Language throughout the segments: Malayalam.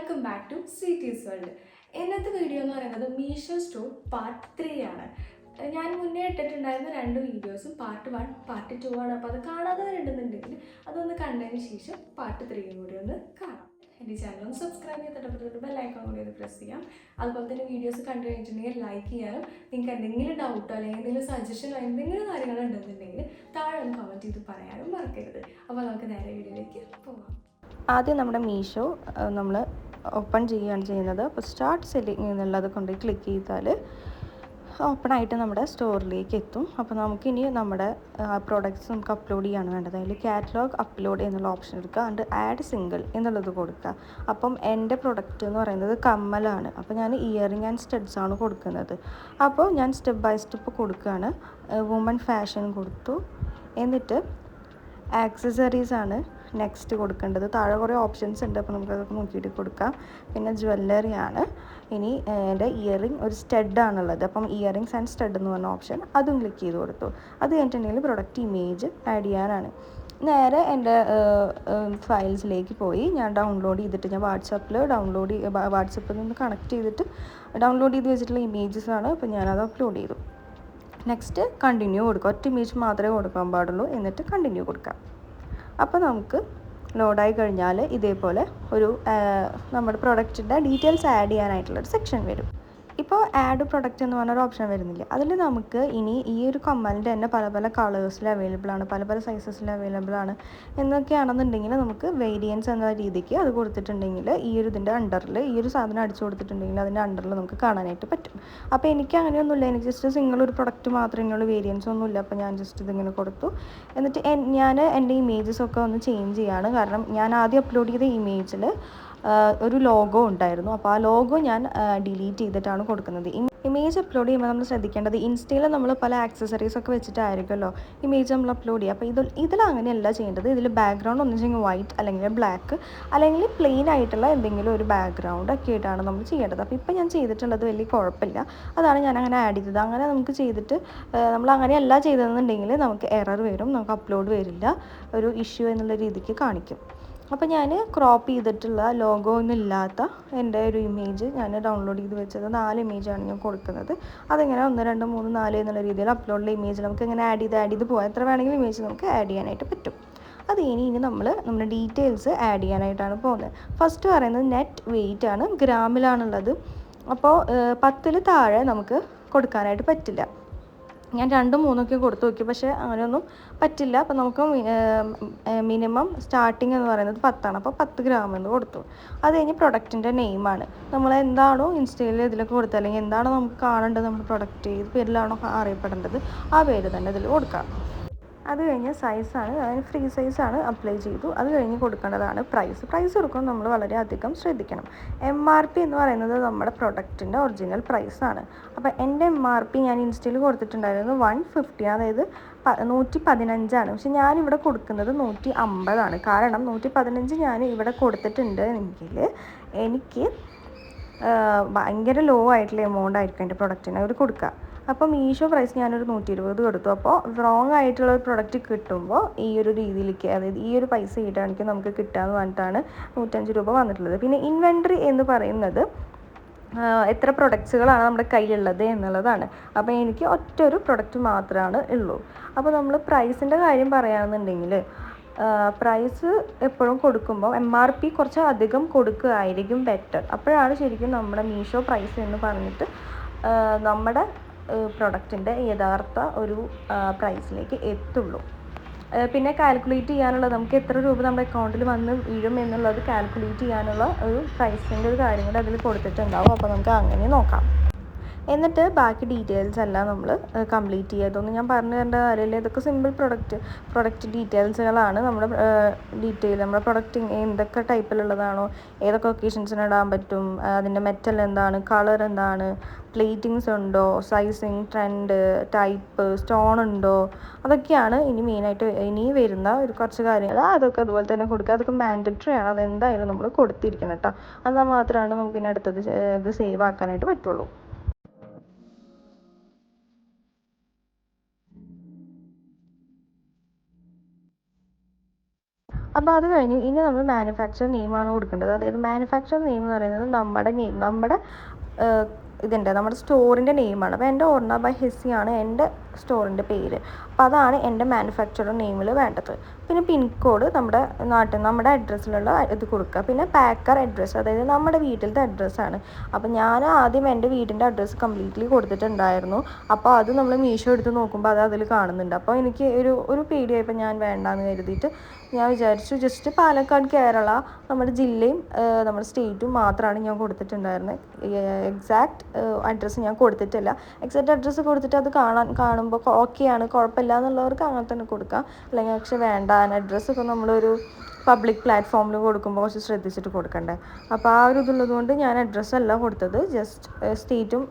Welcome back to sweeties world ഇന്നത്തെ വീഡിയോ എന്ന് പറയുന്നത് മീഷോ സ്റ്റോർ പാർട്ട് ത്രീ ആണ്. ഞാൻ മുന്നേ ഇട്ടിട്ടുണ്ടായിരുന്ന രണ്ട് വീഡിയോസും പാർട്ട് വൺ പാർട്ട് ടു ആണ്. അപ്പോൾ അത് കാണാത്തവരുണ്ടെന്നുണ്ടെങ്കിൽ അതൊന്ന് കണ്ടതിന് ശേഷം പാർട്ട് ത്രീയും കൂടി ഒന്ന് കാണാം. എന്റെ ഒന്ന് സബ്സ്ക്രൈബ് ചെയ്തിട്ട് ബെല്ലൈക്കൺ കൂടി ഒന്ന് പ്രസ് ചെയ്യാം. അതുപോലെ തന്നെ വീഡിയോസ് കണ്ടു കഴിഞ്ഞിട്ടുണ്ടെങ്കിൽ ലൈക്ക് ചെയ്യാനും നിങ്ങൾക്ക് എന്തെങ്കിലും ഡൗട്ടോ അല്ലെങ്കിൽ എന്തെങ്കിലും സജഷനോ എന്തെങ്കിലും കാര്യങ്ങൾ ഉണ്ടെന്നുണ്ടെങ്കിൽ താഴെ ഒന്ന് കമന്റ് ചെയ്ത് പറയാനും മറക്കരുത്. അപ്പോൾ നമുക്ക് നേരെ വീഡിയോയിലേക്ക് പോകാം ആദ്യം നമ്മുടെ മീഷോ നമ്മൾ ഓപ്പൺ ചെയ്യുകയാണ് ചെയ്യുന്നത്. അപ്പോൾ സ്റ്റാർട്ട് സെല്ലിങ് എന്നുള്ളത് കൊണ്ട് ക്ലിക്ക് ചെയ്താൽ ഓപ്പൺ ആയിട്ട് നമ്മുടെ സ്റ്റോറിലേക്ക് എത്തും. അപ്പോൾ നമുക്കിനി നമ്മുടെ പ്രോഡക്റ്റ്സ് നമുക്ക് അപ്ലോഡ് ചെയ്യാണ് വേണ്ടത്. അതിൽ കാറ്റലോഗ് അപ്ലോഡ് എന്നുള്ള ഓപ്ഷൻ എടുക്കുക. ആൻഡ് ആഡ് സിംഗിൾ എന്നുള്ളത് കൊടുക്കുക. അപ്പം എന്റെ പ്രൊഡക്റ്റ് എന്ന് പറയുന്നത് കമ്മലാണ് അപ്പോൾ ഞാൻ ഇയറിങ് ആൻഡ് സ്റ്റഡ്സ് ആണ് കൊടുക്കുന്നത്. അപ്പോൾ ഞാൻ സ്റ്റെപ്പ് ബൈ സ്റ്റെപ്പ് കൊടുക്കുകയാണ്. വുമൺ ഫാഷൻ കൊടുത്തു. എന്നിട്ട് ആക്സസറീസ് ആണ്. നെക്സ്റ്റ് കൊടുക്കേണ്ടത്. താഴെ കുറേ ഓപ്ഷൻസ് ഉണ്ട്. അപ്പോൾ നമുക്കതൊക്കെ നോക്കിയിട്ട് കൊടുക്കാം. പിന്നെ ജ്വല്ലറി ആണ്. ഇനി എന്റെ ഇയറിംഗ് ഒരു സ്റ്റെഡാണുള്ളത് അപ്പം ഇയറിങ്സ് ആൻഡ് സ്റ്റെഡ് എന്ന് പറഞ്ഞ ഓപ്ഷൻ അതും ക്ലിക്ക് ചെയ്ത് കൊടുത്തു. അത് കഴിഞ്ഞിട്ടുണ്ടെങ്കിൽ പ്രൊഡക്റ്റ് ഇമേജ് ആഡ് ചെയ്യാനാണ്. നേരെ എന്റെ ഫയൽസിലേക്ക് പോയി. ഞാൻ ഡൗൺലോഡ് ചെയ്തിട്ട് ഞാൻ വാട്സാപ്പിൽ ഡൗൺലോഡ് വാട്സപ്പിൽ നിന്ന് കണക്ട് ചെയ്തിട്ട് ഡൗൺലോഡ് ചെയ്ത് വെച്ചിട്ടുള്ള ഇമേജസ് ആണ്. അപ്പോൾ ഞാനത് അപ്ലോഡ് ചെയ്തു. നെക്സ്റ്റ് കണ്ടിന്യൂ കൊടുക്കുക. ഒറ്റ ഇമേജ് മാത്രമേ കൊടുക്കാൻ പാടുള്ളൂ. എന്നിട്ട് കണ്ടിന്യൂ കൊടുക്കാം. അപ്പോൾ നമുക്ക് ലോഡായി കഴിഞ്ഞാൽ ഇതേപോലെ ഒരു നമ്മുടെ പ്രൊഡക്റ്റിന്റെ ഡീറ്റെയിൽസ് ആഡ് ചെയ്യാനായിട്ടുള്ളൊരു സെക്ഷൻ വരും. ഇപ്പോൾ ആഡ് പ്രൊഡക്റ്റ് എന്ന് പറഞ്ഞൊരു ഓപ്ഷൻ വരുന്നില്ല? അതിൽ നമുക്ക് ഇനി ഈ ഒരു കമ്മലിന്റെ തന്നെ പല പല കളേഴ്സിൽ അവൈലബിൾ ആണ് പല പല സൈസസിൽ അവൈലബിൾ ആണ് എന്നൊക്കെയാണെന്നുണ്ടെങ്കിൽ നമുക്ക് വേരിയൻസ് എന്ന രീതിക്ക് അത് കൊടുത്തിട്ടുണ്ടെങ്കിൽ ഈ ഒരു ഇതിന്റെ അണ്ടറിൽ ഈ ഒരു സാധനം അടിച്ചു കൊടുത്തിട്ടുണ്ടെങ്കിൽ അതിന്റെ അണ്ടറിൽ നമുക്ക് കാണാനായിട്ട് പറ്റും. അപ്പോൾ എനിക്ക് അങ്ങനെയൊന്നുമില്ല. എനിക്ക് ജസ്റ്റ് സിംഗിൾ ഒരു പ്രൊഡക്റ്റ് മാത്രമേ ഉള്ളൂ. വേരിയൻസ് ഒന്നുമില്ല. അപ്പോൾ ഞാൻ ജസ്റ്റ് ഇതിങ്ങനെ കൊടുത്തു. എന്നിട്ട് ഞാൻ എന്റെ ഇമേജസ് ഒക്കെ ഒന്ന് ചേഞ്ച് ചെയ്യാണ്. കാരണം ഞാൻ ആദ്യം അപ്ലോഡ് ചെയ്ത ഇമേജിൽ ഒരു ലോഗോ ഉണ്ടായിരുന്നു. അപ്പോൾ ആ ലോഗോ ഞാൻ ഡിലീറ്റ് ചെയ്തിട്ടാണ് കൊടുക്കുന്നത്. ഇമേജ് അപ്ലോഡ് ചെയ്യുമ്പോൾ നമ്മൾ ശ്രദ്ധിക്കേണ്ടത് ഇൻസ്റ്റയിൽ നമ്മൾ പല ആക്സസറീസ് ഒക്കെ വെച്ചിട്ടായിരിക്കുമല്ലോ ഇമേജ് നമ്മൾ അപ്ലോഡ് ചെയ്യുക. അപ്പോൾ ഇതിൽ ഇതിൽ അങ്ങനെയല്ല ചെയ്യേണ്ടത്. ഇതിൽ ബാക്ക്ഗ്രൗണ്ട് ഒന്നിച്ചെങ്കിൽ വൈറ്റ് അല്ലെങ്കിൽ ബ്ലാക്ക് അല്ലെങ്കിൽ പ്ലെയിൻ ആയിട്ടുള്ള എന്തെങ്കിലും ഒരു ബാക്ക്ഗ്രൗണ്ട് ഒക്കെ ആയിട്ടാണ് നമ്മൾ ചെയ്യേണ്ടത്. അപ്പോൾ ഇപ്പോൾ ഞാൻ ചെയ്തിട്ടുള്ളത് വലിയ കുഴപ്പമില്ല. അതാണ് ഞാൻ അങ്ങനെ ആഡ് ചെയ്തത്. അങ്ങനെ നമുക്ക് ചെയ്തിട്ട് നമ്മൾ അങ്ങനെയല്ല ചെയ്തതെന്നുണ്ടെങ്കിൽ നമുക്ക് എറർ വരും. നമുക്ക് അപ്ലോഡ് വരില്ല. ഒരു ഇഷ്യൂ എന്നുള്ള രീതിക്ക് കാണിക്കും. അപ്പോൾ ഞാൻ ക്രോപ്പ് ചെയ്തിട്ടുള്ള ലോഗോ ഒന്നും ഇല്ലാത്ത എന്റെ ഒരു ഇമേജ് ഞാൻ ഡൗൺലോഡ് ചെയ്ത് വെച്ചത് നാല് ഇമേജാണ് ഞാൻ കൊടുക്കുന്നത്. അതിങ്ങനെ ഒന്ന് രണ്ട് മൂന്ന് നാല് എന്നുള്ള രീതിയിൽ അപ്ലോഡിലെ ഇമേജ് നമുക്ക് ഇങ്ങനെ ആഡ് ചെയ്ത് ആഡ് ചെയ്ത് പോകാം എത്ര വേണമെങ്കിലും ഇമേജ് നമുക്ക് ആഡ് ചെയ്യാനായിട്ട് പറ്റും. അത് ഇനി ഇനി നമ്മൾ നമ്മുടെ ഡീറ്റെയിൽസ് ആഡ് ചെയ്യാനായിട്ടാണ് പോകുന്നത്. ഫസ്റ്റ് പറയുന്നത് നെറ്റ് വെയിറ്റ് ആണ് ഗ്രാമിലാണുള്ളത് അപ്പോൾ പത്തിൽ താഴെ നമുക്ക് കൊടുക്കാനായിട്ട് പറ്റില്ല. ഞാൻ രണ്ടും മൂന്നൊക്കെ കൊടുത്തു നോക്കി പക്ഷേ അങ്ങനെയൊന്നും പറ്റില്ല. അപ്പോൾ നമുക്ക് മിനിമം സ്റ്റാർട്ടിങ് എന്ന് പറയുന്നത് പത്താണ്. അപ്പോൾ പത്ത് ഗ്രാം എന്ന് കൊടുത്തു. അത് കഴിഞ്ഞ് പ്രൊഡക്റ്റിന്റെ നെയിമാണ്. നമ്മൾ എന്താണോ ഇൻസ്റ്റയിൽ ഇതിലൊക്കെ കൊടുത്തത് അല്ലെങ്കിൽ എന്താണോ നമുക്ക് കാണേണ്ടത് നമ്മുടെ പ്രൊഡക്റ്റ് ഏത് പേരിലാണോ അറിയപ്പെടേണ്ടത് ആ പേര് തന്നെ ഇതിൽ കൊടുക്കാം. അത് കഴിഞ്ഞ് സൈസാണ് അതിന് ഫ്രീ സൈസാണ് അപ്ലൈ ചെയ്തു. അത് കഴിഞ്ഞ് കൊടുക്കേണ്ടതാണ് പ്രൈസ് പ്രൈസ് കൊടുക്കുമ്പോൾ നമ്മൾ വളരെയധികം ശ്രദ്ധിക്കണം. എം ആർ പി എന്ന് പറയുന്നത് നമ്മുടെ പ്രൊഡക്റ്റിന്റെ ഒറിജിനൽ പ്രൈസാണ് അപ്പോൾ എന്റെ എം ആർ പി ഞാൻ ഇൻസ്റ്റയിൽ കൊടുത്തിട്ടുണ്ടായിരുന്നത് വൺ ഫിഫ്റ്റി അതായത് നൂറ്റി പതിനഞ്ചാണ് പക്ഷെ ഞാനിവിടെ കൊടുക്കുന്നത് നൂറ്റി അമ്പതാണ് കാരണം നൂറ്റി പതിനഞ്ച് ഞാൻ ഇവിടെ കൊടുത്തിട്ടുണ്ട് എങ്കിൽ എനിക്ക് ഭയങ്കര ലോ ആയിട്ടുള്ള എമൗണ്ട് ആയിരിക്കും എന്റെ പ്രൊഡക്റ്റിന് അവർ കൊടുക്കുക. അപ്പോൾ മീഷോ പ്രൈസ് ഞാനൊരു നൂറ്റി ഇരുപത് കൊടുത്തു. അപ്പോൾ റോങ് ആയിട്ടുള്ള ഒരു പ്രൊഡക്റ്റ് കിട്ടുമ്പോൾ ഈ ഒരു രീതിയിലേക്ക് അതായത് ഈ ഒരു പൈസ ഇടുകയാണെങ്കിൽ നമുക്ക് കിട്ടാമെന്ന് പറഞ്ഞിട്ടാണ് നൂറ്റഞ്ച് രൂപ വന്നിട്ടുള്ളത്. പിന്നെ ഇൻവെൻട്രി എന്ന് പറയുന്നത് എത്ര പ്രൊഡക്ട്സുകളാണ് നമ്മുടെ കയ്യിലുള്ളത് എന്നുള്ളതാണ്. അപ്പോൾ എനിക്ക് ഒറ്റ ഒരു പ്രൊഡക്റ്റ് മാത്രമാണ് ഉള്ളൂ. അപ്പോൾ നമ്മൾ പ്രൈസിന്റെ കാര്യം പറയുകയാണെന്നുണ്ടെങ്കിൽ പ്രൈസ് എപ്പോഴും കൊടുക്കുമ്പോൾ എം ആർ പി കുറച്ച് അധികം കൊടുക്കുകയായിരിക്കും ബെറ്റർ അപ്പോഴാണ് ശരിക്കും നമ്മുടെ മീഷോ പ്രൈസ് എന്ന് പറഞ്ഞിട്ട് നമ്മുടെ പ്രൊഡക്റ്റിന്റെ യഥാർത്ഥ ഒരു പ്രൈസിലേക്ക് എത്തുള്ളൂ. പിന്നെ കാൽക്കുലേറ്റ് ചെയ്യാനുള്ള നമുക്ക് എത്ര രൂപ നമ്മുടെ അക്കൗണ്ടിൽ വന്ന് വീഴും എന്നുള്ളത് കാൽക്കുലേറ്റ് ചെയ്യാനുള്ള ഒരു പ്രൈസിന്റെ ഒരു കാര്യം കൂടെ അതിൽ കൊടുത്തിട്ടുണ്ടാവും. അപ്പോൾ നമുക്ക് അങ്ങനെ നോക്കാം. എന്നിട്ട് ബാക്കി ഡീറ്റെയിൽസ് എല്ലാം നമ്മൾ കംപ്ലീറ്റ് ചെയ്യുക. ഇതൊന്നും ഞാൻ പറഞ്ഞു തരേണ്ട കാര്യമില്ല. ഇതൊക്കെ സിമ്പിൾ പ്രൊഡക്റ്റ് പ്രൊഡക്റ്റ് ഡീറ്റെയിൽസുകളാണ് നമ്മുടെ ഡീറ്റെയിൽ നമ്മുടെ പ്രൊഡക്റ്റ് എന്തൊക്കെ ടൈപ്പിലുള്ളതാണോ ഏതൊക്കെ ഒക്കേഷൻസിന് ഇടാൻ പറ്റും അതിന്റെ മെറ്റൽ എന്താണ് കളർ എന്താണ് പ്ലേറ്റിങ്സ് ഉണ്ടോ സൈസിങ് ട്രെൻഡ് ടൈപ്പ് സ്റ്റോൺ ഉണ്ടോ അതൊക്കെയാണ് ഇനി മെയിനായിട്ട് ഇനി വരുന്ന ഒരു കുറച്ച് കാര്യങ്ങൾ. അതൊക്കെ അതുപോലെ തന്നെ കൊടുക്കുക. അതൊക്കെ മാൻഡറ്ററി ആണ്. അതെന്തായാലും നമ്മൾ കൊടുത്തിരിക്കണം കേട്ടോ അത് മാത്രമാണ് നമുക്ക് ഇനി അടുത്തത് ഇത് സേവ് ആക്കാനായിട്ട് പറ്റുള്ളൂ. അപ്പോൾ അത് കഴിഞ്ഞ് ഇനി നമ്മൾ മാനുഫാക്ചർ നെയിമാണ് കൊടുക്കേണ്ടത്. അതായത് മാനുഫാക്ചർ നെയിം എന്ന് പറയുന്നത് നമ്മുടെ നെയിം നമ്മുടെ ഇതിന്റെ നമ്മുടെ സ്റ്റോറിന്റെ നെയിമാണ്. അപ്പോൾ എന്റെ ഓർണ ബൈ ഹെസ്സിയാണ് എന്റെ സ്റ്റോറിന്റെ പേര്. അപ്പോൾ അതാണ് എന്റെ മാനുഫാക്ചറർ നെയിമിൽ വേണ്ടത്. പിന്നെ പിൻകോഡ് നമ്മുടെ നാട്ടിൽ നമ്മുടെ അഡ്രസ്സിലുള്ള ഇത് കൊടുക്കുക. പിന്നെ പാക്കർ അഡ്രസ്സ് അതായത് നമ്മുടെ വീട്ടിലത്തെ അഡ്രസ്സാണ് അപ്പോൾ ഞാൻ ആദ്യം എന്റെ വീടിന്റെ അഡ്രസ്സ് കംപ്ലീറ്റ്ലി കൊടുത്തിട്ടുണ്ടായിരുന്നു. അപ്പോൾ അത് നമ്മൾ മീഷോ എടുത്ത് നോക്കുമ്പോൾ അത് അതിൽ കാണുന്നുണ്ട്. അപ്പോൾ എനിക്ക് ഒരു ഒരു പേടിയായപ്പോൾ ഞാൻ വേണ്ടാന്ന് കരുതിയിട്ട് ഞാൻ വിചാരിച്ചു ജസ്റ്റ് പാലക്കാട് കേരള നമ്മുടെ ജില്ലയും നമ്മുടെ സ്റ്റേറ്റും മാത്രമാണ് ഞാൻ കൊടുത്തിട്ടുണ്ടായിരുന്നത് എക്സാക്ട് അഡ്രസ്സ് ഞാൻ കൊടുത്തിട്ടില്ല. എക്സാക്ട് അഡ്രസ്സ് കൊടുത്തിട്ട് അത് കാണാൻ കാണുമ്പോൾ ഓക്കെയാണ് കുഴപ്പമില്ല. എന്നുള്ളവർക്ക് അങ്ങനെ തന്നെ കൊടുക്കാം. അല്ലെങ്കിൽ പക്ഷെ വേണ്ട അഡ്രസ്സ് ഇപ്പോൾ നമ്മളൊരു പബ്ലിക് പ്ലാറ്റ്ഫോമിൽ കൊടുക്കുമ്പോൾ കുറച്ച് ശ്രദ്ധിച്ചിട്ട് കൊടുക്കണ്ടേ. അപ്പോൾ ആ ഒരു ഇതുള്ളത് കൊണ്ട് ഞാൻ അഡ്രസ്സല്ല കൊടുത്തത്. ജസ്റ്റ് സ്റ്റേറ്റും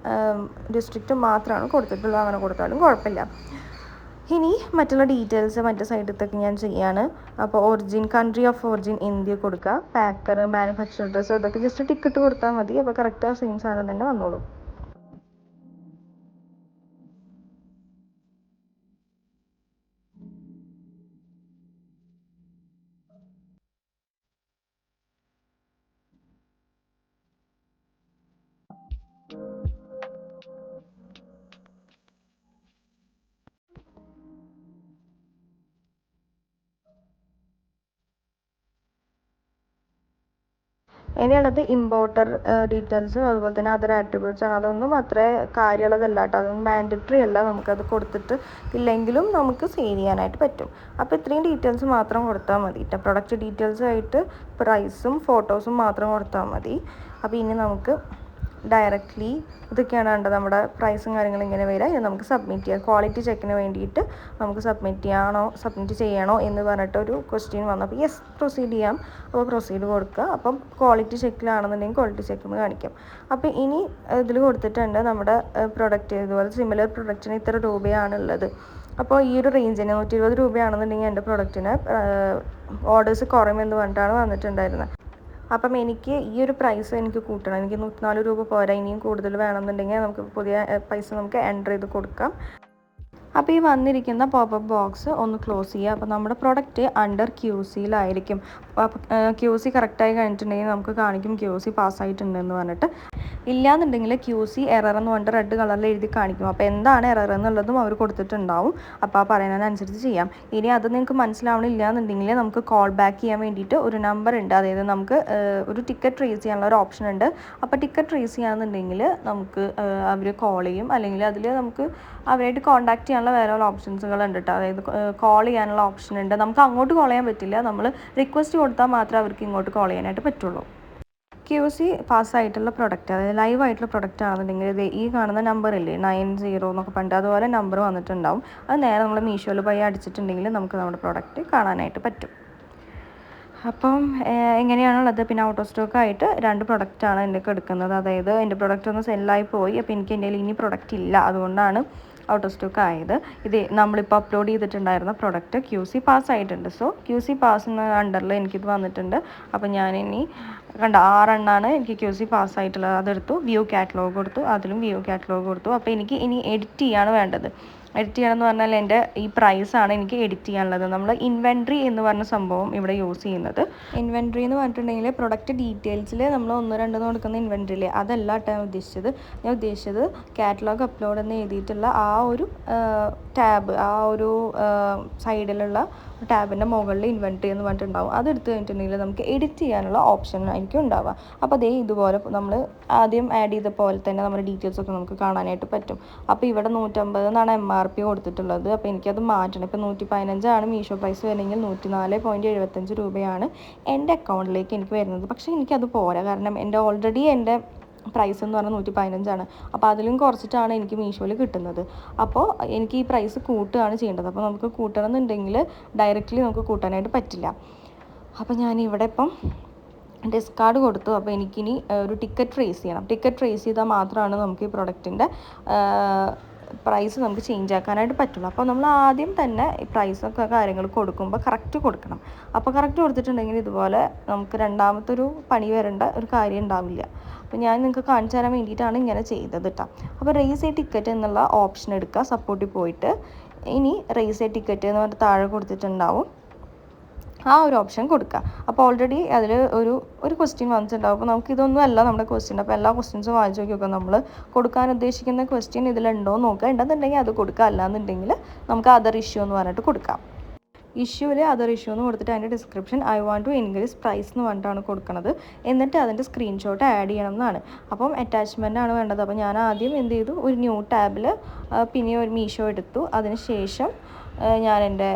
ഡിസ്ട്രിക്റ്റും മാത്രമാണ് കൊടുത്തിട്ടുള്ളത് അങ്ങനെ കൊടുത്താലും കുഴപ്പമില്ല. ഇനി മറ്റുള്ള ഡീറ്റെയിൽസ് മറ്റു സൈഡിലത്തൊക്കെ ഞാൻ ചെയ്യാണ്. അപ്പോൾ origin country of origin India കൊടുക്കുക. പാക്കർ മാനുഫാക്ചർ അഡ്രസ്സ് അതൊക്കെ ജസ്റ്റ് ടിക്കറ്റ് കൊടുത്താൽ മതി. അപ്പോൾ കറക്റ്റ് ആ സെയിം സാധനം തന്നെ വന്നോളും. ഇനിയുള്ളത് ഇമ്പോർട്ടർ ഡീറ്റെയിൽസും അതുപോലെ തന്നെ അതർ ആട്രിബ്യൂട്ട്സ് ആണ്. അതൊന്നും അത്ര കാര്യമുള്ളതല്ല കേട്ടോ. അതൊന്നും മാൻഡറ്ററി അല്ല. നമുക്കത് കൊടുത്തിട്ട് ഇല്ലെങ്കിലും നമുക്ക് സേവ് ചെയ്യാനായിട്ട് പറ്റും. അപ്പോൾ ഇത്രയും ഡീറ്റെയിൽസ് മാത്രം കൊടുത്താൽ മതി കേട്ടോ പ്രൊഡക്റ്റ് ഡീറ്റെയിൽസ് ആയിട്ട് പ്രൈസും ഫോട്ടോസും മാത്രം കൊടുത്താൽ മതി. അപ്പോൾ ഇനി നമുക്ക് ഡയറക്റ്റ്ലി ഇതൊക്കെയാണ് വേണ്ടത് നമ്മുടെ പ്രൈസും കാര്യങ്ങളും ഇങ്ങനെ വരിക. ഇത് നമുക്ക് സബ്മിറ്റ് ചെയ്യാം. ക്വാളിറ്റി ചെക്കിന് വേണ്ടിയിട്ട് നമുക്ക് സബ്മിറ്റ് ചെയ്യണോ സബ്മിറ്റ് ചെയ്യണോ എന്ന് പറഞ്ഞിട്ട് ഒരു ക്വസ്റ്റ്യൻ വന്നു. അപ്പോൾ യെസ് പ്രൊസീഡ് ചെയ്യാം. അപ്പോൾ പ്രൊസീഡ് കൊടുക്കുക. അപ്പം ക്വാളിറ്റി ചെക്കിലാണെന്നുണ്ടെങ്കിൽ ക്വാളിറ്റി ചെക്കിൽ കാണിക്കാം. അപ്പോൾ ഇനി ഇതിൽ കൊടുത്തിട്ടുണ്ട് നമ്മുടെ പ്രൊഡക്റ്റ് ഇതുപോലെ സിമിലർ പ്രൊഡക്റ്റിന് ഇത്ര രൂപയാണുള്ളത്. അപ്പോൾ ഈ ഒരു റേഞ്ചിന് നൂറ്റി ഇരുപത് രൂപയാണെന്നുണ്ടെങ്കിൽ എന്റെ പ്രൊഡക്റ്റിന് ഓർഡേഴ്സ് കുറയുമെന്ന് പറഞ്ഞിട്ടാണ് വന്നിട്ടുണ്ടായിരുന്നത്. അപ്പം എനിക്ക് ഈ ഒരു പ്രൈസ് എനിക്ക് കൂട്ടണം. എനിക്ക് നൂറ്റിനാല് രൂപ പോരാ. ഇനിയും കൂടുതൽ വേണമെന്നുണ്ടെങ്കിൽ നമുക്ക് പുതിയ പൈസ നമുക്ക് എന്റർ ചെയ്ത് കൊടുക്കാം. അപ്പോൾ ഈ വന്നിരിക്കുന്ന പോപ്പപ്പ് ബോക്സ് ഒന്ന് ക്ലോസ് ചെയ്യുക. അപ്പോൾ നമ്മുടെ പ്രൊഡക്റ്റ് അണ്ടർ ക്യൂ സിയിലായിരിക്കും അപ്പോൾ ക്യൂ സി കറക്റ്റായി കഴിഞ്ഞിട്ടുണ്ടെങ്കിൽ നമുക്ക് കാണിക്കും ക്യൂ സി പാസ്സായിട്ടുണ്ടെന്ന് പറഞ്ഞിട്ട്. ഇല്ലാന്നുണ്ടെങ്കിൽ ക്യു സി എറർ എന്ന് പറഞ്ഞിട്ട് റെഡ് കളറിൽ എഴുതി കാണിക്കും. അപ്പോൾ എന്താണ് എറർ എന്നുള്ളതും അവർ കൊടുത്തിട്ടുണ്ടാവും. അപ്പോൾ ആ പറയുന്നതിനനുസരിച്ച് ചെയ്യാം. ഇനി അത് നിങ്ങൾക്ക് മനസ്സിലാവണില്ല എന്നുണ്ടെങ്കിൽ നമുക്ക് കോൾ ബാക്ക് ചെയ്യാൻ വേണ്ടിയിട്ട് ഒരു നമ്പർ ഉണ്ട്. അതായത് നമുക്ക് ഒരു ടിക്കറ്റ് ട്രേസ് ചെയ്യാനുള്ള ഒരു ഓപ്ഷൻ ഉണ്ട്. അപ്പോൾ ടിക്കറ്റ് ട്രേസ് ചെയ്യാന്നുണ്ടെങ്കിൽ നമുക്ക് അവർ കോൾ ചെയ്യും. അല്ലെങ്കിൽ അതിൽ നമുക്ക് അവരായിട്ട് കോൺടാക്ട് ചെയ്യാനുള്ള വേറെ ഓപ്ഷൻസുകൾ ഉണ്ട് കേട്ടോ അതായത് കോൾ ചെയ്യാനുള്ള ഓപ്ഷൻ ഉണ്ട്. നമുക്ക് അങ്ങോട്ട് കോൾ ചെയ്യാൻ പറ്റില്ല. നമ്മൾ റിക്വസ്റ്റ് കൊടുത്താൽ മാത്രമേ അവർക്ക് ഇങ്ങോട്ട് കോൾ ചെയ്യാനായിട്ട് പറ്റുള്ളൂ. ക്യു സി പാസ്സായിട്ടുള്ള പ്രൊഡക്റ്റ് അതായത് ലൈവ് ആയിട്ടുള്ള പ്രൊഡക്റ്റ് ആണെന്നുണ്ടെങ്കിൽ ഇത് ഈ കാണുന്ന നമ്പർ ഇല്ലേ? നയൻ സീറോ എന്നൊക്കെ പറഞ്ഞിട്ട് അതുപോലെ നമ്പർ വന്നിട്ടുണ്ടാവും. അത് നേരെ നമ്മൾ മീഷോയിൽ പോയി അടിച്ചിട്ടുണ്ടെങ്കിൽ നമുക്ക് നമ്മുടെ പ്രൊഡക്റ്റ് കാണാനായിട്ട് പറ്റും. അപ്പം എങ്ങനെയാണുള്ളത്? പിന്നെ ഔട്ട് ഓഫ് സ്റ്റോക്ക് ആയിട്ട് രണ്ട് പ്രൊഡക്റ്റാണ് എന്റെ എടുക്കുന്നത്. അതായത് എന്റെ പ്രൊഡക്റ്റ് ഒന്ന് സെല്ലായി പോയി. അപ്പോൾ എനിക്ക് എന്റെ ഇനി പ്രൊഡക്റ്റ് ഇല്ല. അതുകൊണ്ടാണ് ഔട്ട് ഓഫ് സ്റ്റോക്ക് ആയത്. ഇത് നമ്മളിപ്പോൾ അപ്ലോഡ് ചെയ്തിട്ടുണ്ടായിരുന്ന പ്രൊഡക്റ്റ് ക്യു സി പാസ് ആയിട്ടുണ്ട്. സോ ക്യു സി പാസ് എന്ന അണ്ടറിൽ എനിക്കിത് വന്നിട്ടുണ്ട്. അപ്പോൾ ഞാനിനി കണ്ട ആറെണ്ണാണ് എനിക്ക് ക്യു സി പാസ് ആയിട്ടുള്ളത്. അതെടുത്തു വ്യൂ കാറ്റലോഗ് കൊടുത്തു അതിലും വ്യൂ കാറ്റലോഗ് കൊടുത്തു. അപ്പോൾ എനിക്ക് ഇനി എഡിറ്റ് ചെയ്യാണ് വേണ്ടത്. എഡിറ്റ് ചെയ്യണം എന്ന് പറഞ്ഞാൽ എന്റെ ഈ പ്രൈസാണ് എനിക്ക് എഡിറ്റ് ചെയ്യാനുള്ളത്. നമ്മൾ ഇൻവെൻട്രി എന്ന് പറഞ്ഞ സംഭവം ഇവിടെ യൂസ് ചെയ്യുന്നത്. ഇൻവെൻട്രി എന്ന് പറഞ്ഞിട്ടുണ്ടെങ്കിൽ പ്രൊഡക്റ്റ് ഡീറ്റെയിൽസിൽ നമ്മൾ ഒന്ന് രണ്ടെന്ന് കൊടുക്കുന്ന ഇൻവെൻട്രിയിൽ അതല്ല കേട്ടോ ഞാൻ ഉദ്ദേശിച്ചത്. ഞാൻ ഉദ്ദേശിച്ചത് കാറ്റലോഗ് അപ്ലോഡ് എന്ന് എഴുതിയിട്ടുള്ള ആ ഒരു ടാബ് ആ ഒരു സൈഡിലുള്ള ടാബിന്റെ മുകളിൽ ഇൻവെൻട്രി എന്ന് പറഞ്ഞിട്ടുണ്ടാവും. അത് എടുത്ത് കഴിഞ്ഞിട്ടുണ്ടെങ്കിൽ നമുക്ക് എഡിറ്റ് ചെയ്യാനുള്ള ഓപ്ഷൻ ആയിരിക്കും ഉണ്ടാവുക. അപ്പോൾ അതേ ഇതുപോലെ നമ്മൾ ആദ്യം ആഡ് ചെയ്ത പോലെ തന്നെ നമ്മുടെ ഡീറ്റെയിൽസ് ഒക്കെ നമുക്ക് കാണാനായിട്ട് പറ്റും. അപ്പോൾ ഇവിടെ നൂറ്റമ്പത് എന്നാണ് എം ആർ പി കൊടുത്തിട്ടുള്ളത്. അപ്പോൾ എനിക്കത് മാറ്റണം. ഇപ്പോൾ നൂറ്റി പതിനഞ്ചാണ് മീഷോ പ്രൈസ് വരുന്നെങ്കിൽ നൂറ്റി നാല് പോയിന്റ് എഴുപത്തഞ്ച് രൂപയാണ് എന്റെ അക്കൗണ്ടിലേക്ക് എനിക്ക് വരുന്നത്. പക്ഷേ എനിക്കത് പോരാ. കാരണം എന്റെ ഓൾറെഡി എന്റെ പ്രൈസ് എന്ന് പറഞ്ഞാൽ നൂറ്റി പതിനഞ്ചാണ് അപ്പോൾ അതിലും കുറച്ചിട്ടാണ് എനിക്ക് മീഷോയിൽ കിട്ടുന്നത്. അപ്പോൾ എനിക്ക് ഈ പ്രൈസ് കൂട്ടുകയാണ് ചെയ്യേണ്ടത്. അപ്പോൾ നമുക്ക് കൂട്ടണം എന്നുണ്ടെങ്കിൽ ഡയറക്റ്റ്ലി നമുക്ക് കൂട്ടാനായിട്ട് പറ്റില്ല. അപ്പോൾ ഞാൻ ഇവിടെ ഇപ്പം ഡിസ്കാർഡ് കൊടുത്തു. അപ്പോൾ എനിക്കിനി ഒരു ടിക്കറ്റ് ട്രേസ് ചെയ്യണം. ടിക്കറ്റ് ട്രേസ് ചെയ്താൽ മാത്രമാണ് നമുക്ക് ഈ പ്രൊഡക്റ്റിന്റെ പ്രൈസ് നമുക്ക് ചേഞ്ച് ആക്കാനായിട്ട് പറ്റുള്ളൂ. അപ്പോൾ നമ്മൾ ആദ്യം തന്നെ ഈ പ്രൈസൊക്കെ കാര്യങ്ങൾ കൊടുക്കുമ്പോൾ കറക്റ്റ് കൊടുക്കണം. അപ്പോൾ കറക്റ്റ് കൊടുത്തിട്ടുണ്ടെങ്കിൽ ഇതുപോലെ നമുക്ക് രണ്ടാമത്തെ ഒരു പണി വരേണ്ട ഒരു കാര്യം ഉണ്ടാവില്ല. അപ്പോൾ ഞാൻ നിങ്ങൾക്ക് കാണിച്ചു തരാൻ വേണ്ടിയിട്ടാണ് ഇങ്ങനെ ചെയ്തത് കേട്ടോ അപ്പോൾ റേസ് എ ടിക്കറ്റ് എന്നുള്ള ഓപ്ഷൻ എടുക്കുക സപ്പോർട്ടിൽ പോയിട്ട്. ഇനി റേസ് എ ടിക്കറ്റ് എന്ന് പറഞ്ഞിട്ട് താഴെ കൊടുത്തിട്ടുണ്ടാവും. ആ ഒരു ഓപ്ഷൻ കൊടുക്കുക. അപ്പോൾ ഓൾറെഡി അതിൽ ഒരു ഒരു ക്വസ്റ്റ്യൻ വന്നിട്ടുണ്ടാവും. അപ്പോൾ നമുക്ക് ഇതൊന്നും അല്ല നമ്മുടെ ക്വസ്റ്റ്യൻ അപ്പോൾ എല്ലാ ക്വസ്റ്റ്യൻസും വായിച്ചു നോക്കി നമ്മൾ കൊടുക്കാൻ ഉദ്ദേശിക്കുന്ന ക്വസ്റ്റ്യൻ ഇതിലുണ്ടോ എന്ന് നോക്കുക. ഉണ്ടെന്നുണ്ടെങ്കിൽ അത് കൊടുക്കുക. അല്ലാന്നുണ്ടെങ്കിൽ നമുക്ക് അതർ ഇഷ്യൂ എന്ന് പറഞ്ഞിട്ട് കൊടുക്കാം. ഇഷ്യൂവിൽ അതർ ഇഷ്യൂ എന്ന് കൊടുത്തിട്ട് അതിന്റെ description I want to increase price എന്ന് പറഞ്ഞിട്ടാണ് കൊടുക്കുന്നത് എന്നിട്ട് അതിന്റെ സ്ക്രീൻഷോട്ട് ആഡ് ചെയ്യണം എന്നാണ്. അപ്പം അറ്റാച്ച്മെന്റ് ആണ് വേണ്ടത്. അപ്പോൾ ഞാൻ ആദ്യം എന്ത് ചെയ്തു? ഒരു ന്യൂ ടാബിൽ പിന്നെ ഒരു മീഷോ എടുത്തു. അതിന് ശേഷം ഞാൻ എന്റെ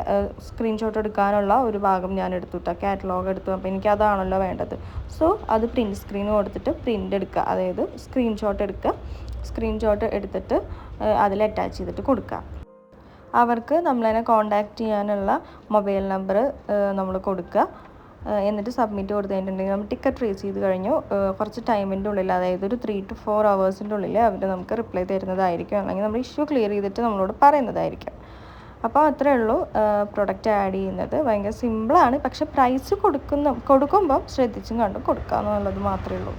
സ്ക്രീൻഷോട്ട് എടുക്കാനുള്ള ഒരു ഭാഗം ഞാൻ എടുത്തു കേട്ടോ കാറ്റലോഗ് എടുത്തു. അപ്പോൾ എനിക്ക് അതാണല്ലോ വേണ്ടത്. സോ അത് പ്രിന്റ് സ്ക്രീൻ കൊടുത്തിട്ട് പ്രിന്റ് എടുക്കുക അതായത് സ്ക്രീൻഷോട്ട് എടുക്കുക സ്ക്രീൻഷോട്ട് എടുത്തിട്ട് അതിൽ അറ്റാച്ച് ചെയ്തിട്ട് കൊടുക്കുക അവർക്ക് നമ്മളതിനെ കോൺടാക്റ്റ് ചെയ്യാനുള്ള മൊബൈൽ നമ്പർ നമ്മൾ കൊടുക്കുക എന്നിട്ട് സബ്മിറ്റ് കൊടുത്ത് കഴിഞ്ഞിട്ടുണ്ടെങ്കിൽ നമ്മൾ ടിക്കറ്റ് ട്രേസ് ചെയ്ത് കഴിഞ്ഞു. കുറച്ച് ടൈമിന്റെ ഉള്ളിൽ അതായത് ഒരു ത്രീ ടു ഫോർ അവേഴ്സിന്റെ ഉള്ളിൽ അവർ നമുക്ക് റിപ്ലൈ തരുന്നതായിരിക്കും. അല്ലെങ്കിൽ നമ്മൾ ഇഷ്യൂ ക്ലിയർ ചെയ്തിട്ട് നമ്മളോട് പറയുന്നതായിരിക്കും. അപ്പോൾ അത്രേ ഉള്ളൂ പ്രൊഡക്റ്റ് ആഡ് ചെയ്യുന്നത്. ഭയങ്കര സിമ്പിളാണ് പക്ഷെ പ്രൈസ് കൊടുക്കുന്ന കൊടുക്കുമ്പം ശ്രദ്ധിച്ചും കണ്ടും കൊടുക്കുക എന്നുള്ളത് മാത്രമേ ഉള്ളൂ.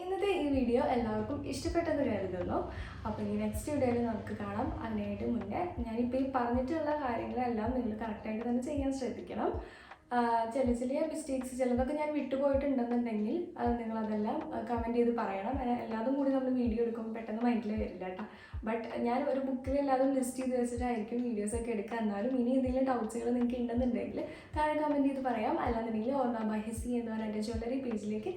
ഇന്നത്തെ ഈ വീഡിയോ എല്ലാവർക്കും ഇഷ്ടപ്പെട്ടെന്ന് കരുതുന്നു. അപ്പോൾ ഈ നെക്സ്റ്റ് വീഡിയോയിൽ നമുക്ക് കാണാം. അതിനായിട്ട് മുന്നേ ഞാനിപ്പോൾ ഈ പറഞ്ഞിട്ടുള്ള കാര്യങ്ങളെല്ലാം നിങ്ങൾ കറക്റ്റായിട്ട് തന്നെ ചെയ്യാൻ ശ്രദ്ധിക്കണം. ചില ചെറിയ മിസ്റ്റേക്സ് ചിലതൊക്കെ ഞാൻ വിട്ടുപോയിട്ടുണ്ടെന്നുണ്ടെങ്കിൽ നിങ്ങളതെല്ലാം കമന്റ് ചെയ്ത് പറയണം. എല്ലാതും കൂടി നമ്മൾ വീഡിയോ എടുക്കുമ്പോൾ പെട്ടെന്ന് മൈൻഡിൽ വരില്ല കേട്ടോ. ബട്ട് ഞാൻ ഒരു ബുക്കിൽ എല്ലാതും ലിസ്റ്റ് ചെയ്ത് വെച്ചിട്ടായിരിക്കും വീഡിയോസ് ഒക്കെ എടുക്കുക. എന്നാലും ഇനി എന്തെങ്കിലും ഡൗട്ട്സുകൾ നിങ്ങൾക്ക് ഉണ്ടെന്നുണ്ടെങ്കിൽ താഴെ കമന്റ് ചെയ്ത് പറയാം. അല്ലാന്നുണ്ടെങ്കിൽ ഓർമ്മ ബഹിസി എന്ന് പറഞ്ഞ എന്റെ ജ്വല്ലറി പേജിലേക്ക്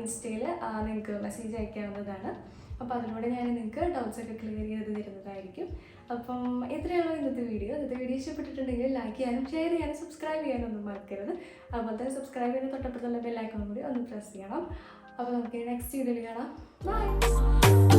ഇൻസ്റ്റയിൽ നിങ്ങൾക്ക് മെസ്സേജ് അയക്കാവുന്നതാണ്. അപ്പോൾ അതിലൂടെ ഞാൻ നിങ്ങൾക്ക് ഡൗട്ട്സ് ഒക്കെ ക്ലിയർ ചെയ്ത് തരുന്നതായിരിക്കും. അപ്പം ഇത്രയുള്ള ഇന്നത്തെ വീഡിയോ ഇന്നത്തെ വീഡിയോ ഇഷ്ടപ്പെട്ടിട്ടുണ്ടെങ്കിൽ ലൈക്ക് ചെയ്യാനും ഷെയർ ചെയ്യാനും സബ്സ്ക്രൈബ് ചെയ്യാനും ഒന്നും മറക്കരുത്. അതുപോലെ തന്നെ സബ്സ്ക്രൈബ് ചെയ്യുന്ന തൊട്ടപ്പുറത്തുള്ള ബെല്ലൈക്കോൺ കൂടി ഒന്ന് പ്രസ് ചെയ്യണം. അപ്പോൾ നമുക്ക് നെക്സ്റ്റ് വീഡിയോയിൽ കാണാം. ബൈ